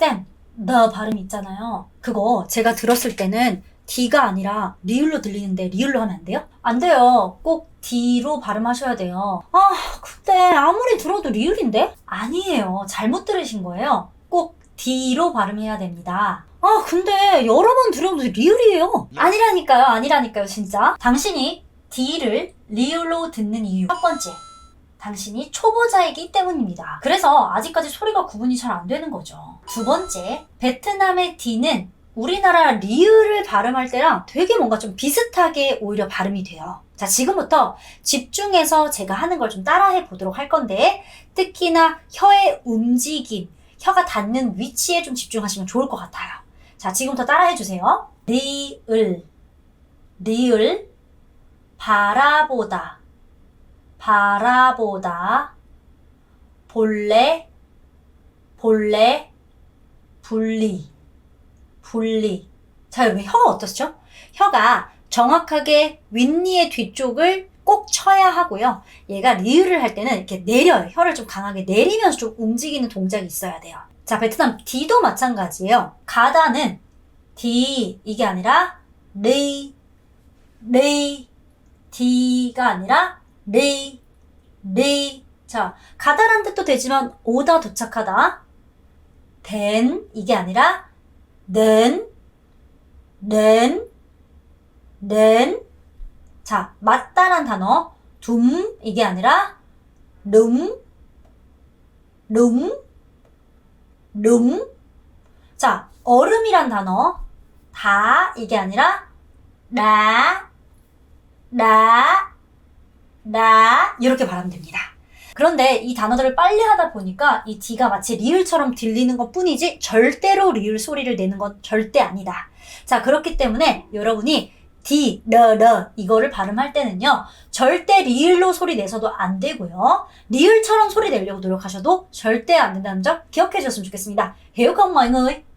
쌤, 너 발음 있잖아요. 그거 제가 들었을 때는 D가 아니라 리을로 들리는데 리을로 하면 안 돼요? 안 돼요. 꼭 D로 발음하셔야 돼요. 아, 근데 아무리 들어도 리을인데? 아니에요. 잘못 들으신 거예요. 꼭 D로 발음해야 됩니다. 아, 근데 여러 번 들어도 리을이에요. 아니라니까요. 아니라니까요, 진짜. 당신이 D를 리을로 듣는 이유. 첫 번째. 당신이 초보자이기 때문입니다. 그래서 아직까지 소리가 구분이 잘 안 되는 거죠. 두 번째, 베트남의 D는 우리나라 리을을 발음할 때랑 되게 뭔가 좀 비슷하게 오히려 발음이 돼요. 자, 지금부터 집중해서 제가 하는 걸 좀 따라해 보도록 할 건데, 특히나 혀의 움직임, 혀가 닿는 위치에 좀 집중하시면 좋을 것 같아요. 자, 지금부터 따라해 주세요. 리을, 리을, 바라보다, 바라보다, 볼래, 볼래, 분리, 분리. 자, 여러분, 혀가 어떻죠? 혀가 정확하게 윗니의 뒤쪽을 꼭 쳐야 하고요. 얘가 리을을 할 때는 이렇게 내려요. 혀를 좀 강하게 내리면서 좀 움직이는 동작이 있어야 돼요. 자, 베트남 D도 마찬가지예요. 가다는 D 이게 아니라 레이 레이 D가 아니라 레이 레이 자, 가다란 뜻도 되지만 오다 도착하다 된 이게 아니라 는 는, 는. 자, 맞다란 단어. 둠, 이게 아니라, 룸, 룸, 룸. 자, 얼음이란 단어. 다, 이게 아니라, 라, 라, 라. 이렇게 발음 됩니다 그런데 이 단어들을 빨리 하다 보니까 이 D가 마치 리을처럼 들리는 것 뿐이지 절대로 리을 소리를 내는 건 절대 아니다. 자, 그렇기 때문에 여러분이 D, 러, 러 이거를 발음할 때는요. 절대 리을로 소리 내서도 안 되고요. 리을처럼 소리 내려고 노력하셔도 절대 안 된다는 점 기억해 주셨으면 좋겠습니다. 해요, người.